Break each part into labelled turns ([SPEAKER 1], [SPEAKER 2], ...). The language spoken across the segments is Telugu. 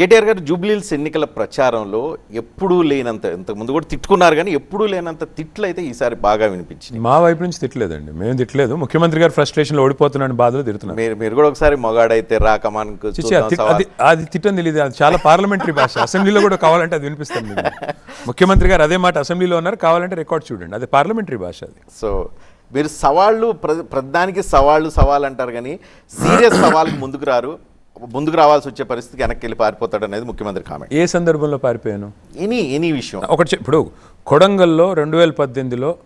[SPEAKER 1] కేటీఆర్ గారు జూబ్లీహిల్స్ ఎన్నికల ప్రచారంలో ఎప్పుడూ లేనంత ఇంతకుముందు కూడా తిట్టుకున్నారు కానీ ఎప్పుడూ లేనంత తిట్లు అయితే ఈసారి బాగా వినిపించింది
[SPEAKER 2] మా వైపు నుంచి తిట్టలేదండి. మేము తిట్టలేదు. ముఖ్యమంత్రి గారు ఫ్రస్ట్రేషన్లో ఓడిపోతున్నాను బాధలో తిడుతున్నారు.
[SPEAKER 1] మీరు మీరు కూడా ఒకసారి మొగాడైతే రా కమాన్కు
[SPEAKER 2] చిచి, అది తిట్- అది అది తిట్టని తెలియదు అది చాలా పార్లమెంటరీ భాష. అసెంబ్లీలో కూడా కావాలంటే అది వినిపిస్తుంది. ముఖ్యమంత్రి గారు అదే మాట అసెంబ్లీలో ఉన్నారు. కావాలంటే రికార్డ్ చూడండి. అది పార్లమెంటరీ భాష అది.
[SPEAKER 1] సో మీరు సవాళ్ళు ప్ర- ప్రతిదానికి సవాళ్ళు సవాల్ అంటారు కానీ సీరియస్ సవాల్కి ముందుకు రారు. ముందుకు రావాల్సి వచ్చే పరిస్థితికి వెనక్కి వెళ్ళి పారిపోతాడు అనేది ముఖ్యమంత్రి కామెంట్.
[SPEAKER 2] ఏ సందర్భంలో పారిపోయాను?
[SPEAKER 1] ఎనీ ఎనీ విషయం.
[SPEAKER 2] ఒకటి ఇప్పుడు కొడంగల్లో రెండు వేల పద్దెనిమిదిలో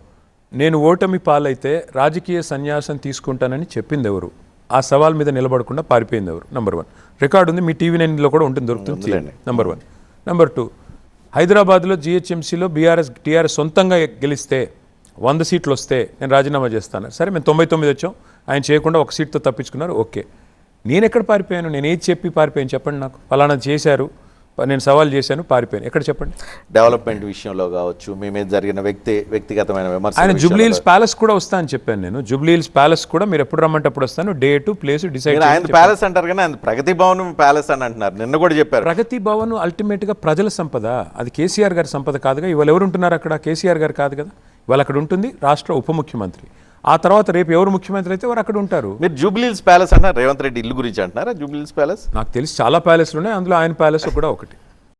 [SPEAKER 2] నేను ఓటమి పాలైతే రాజకీయ సన్యాసం తీసుకుంటానని చెప్పింది ఎవరు? ఆ సవాల్ మీద నిలబడకుండా పారిపోయింది ఎవరు? నంబర్ వన్ రికార్డు ఉంది మీ టీవీ నైన్లో కూడా ఉంటుంది దొరుకుతుంది నంబర్ వన్ నంబర్ టూ హైదరాబాద్లో జిహెచ్ఎంసీలో బీఆర్ఎస్ టీఆర్ఎస్ సొంతంగా గెలిస్తే వంద సీట్లు వస్తే నేను రాజీనామా చేస్తాను. సరే మేము తొంభై తొమ్మిది వచ్చాం. ఆయన చేయకుండా ఒక సీట్తో తప్పించుకున్నారు ఓకే. నేను ఎక్కడ పారిపోయాను? నేను ఏది చెప్పి పారిపోయాను. చెప్పండి నాకు. ఫలానా చేశారు. నేను సవాల్ చేశాను పారిపోయాను. ఎక్కడ చెప్పండి?
[SPEAKER 1] డెవలప్మెంట్ విషయంలో కావచ్చు మీ మీద జరిగిన వ్యక్తి వ్యక్తిగతమైన విమర్శ
[SPEAKER 2] ఆయన జూబ్లీహిల్స్ ప్యాలెస్ కూడా వస్తా అని చెప్పాను నేను. జూబ్లీహిల్స్ ప్యాలెస్ కూడా మీరు ఎప్పుడు రమ్మంటే అప్పుడు వస్తాను. డే టు ప్లేస్ డిసైడ్
[SPEAKER 1] ఆయన ప్యాలెస్ అంటారు కానీ ఆయన ప్రగతి భవన్ ప్యాలెస్ అని అంటున్నారు. నిన్న కూడా చెప్పారు.
[SPEAKER 2] ప్రగతి భవన్ అల్టిమేట్గా ప్రజల సంపద. అది కేసీఆర్ గారి సంపద కాదుగా. ఇవాళ ఎవరు ఉంటున్నారు అక్కడ? కేసీఆర్ గారు కాదు కదా. ఇవాళ అక్కడ ఉంటుంది రాష్ట్ర ఉప ముఖ్యమంత్రి. ఆ తర్వాత రేపు ఎవరు ముఖ్యమంత్రి అయితే వారు అక్కడ ఉంటారు.
[SPEAKER 1] మీరు జూబ్లీహిల్స్ ప్యాలెస్ అంటున్నారు రేవంత్ రెడ్డి ఇల్లు గురించి అంటున్నారా? జూబ్లీహిల్స్ ప్యాలెస్?
[SPEAKER 2] నాకు తెలిసి చాలా ప్యాలెస్లు ఉన్నాయి అందులో ఆయన ప్యాలెస్ కూడా ఒకటి.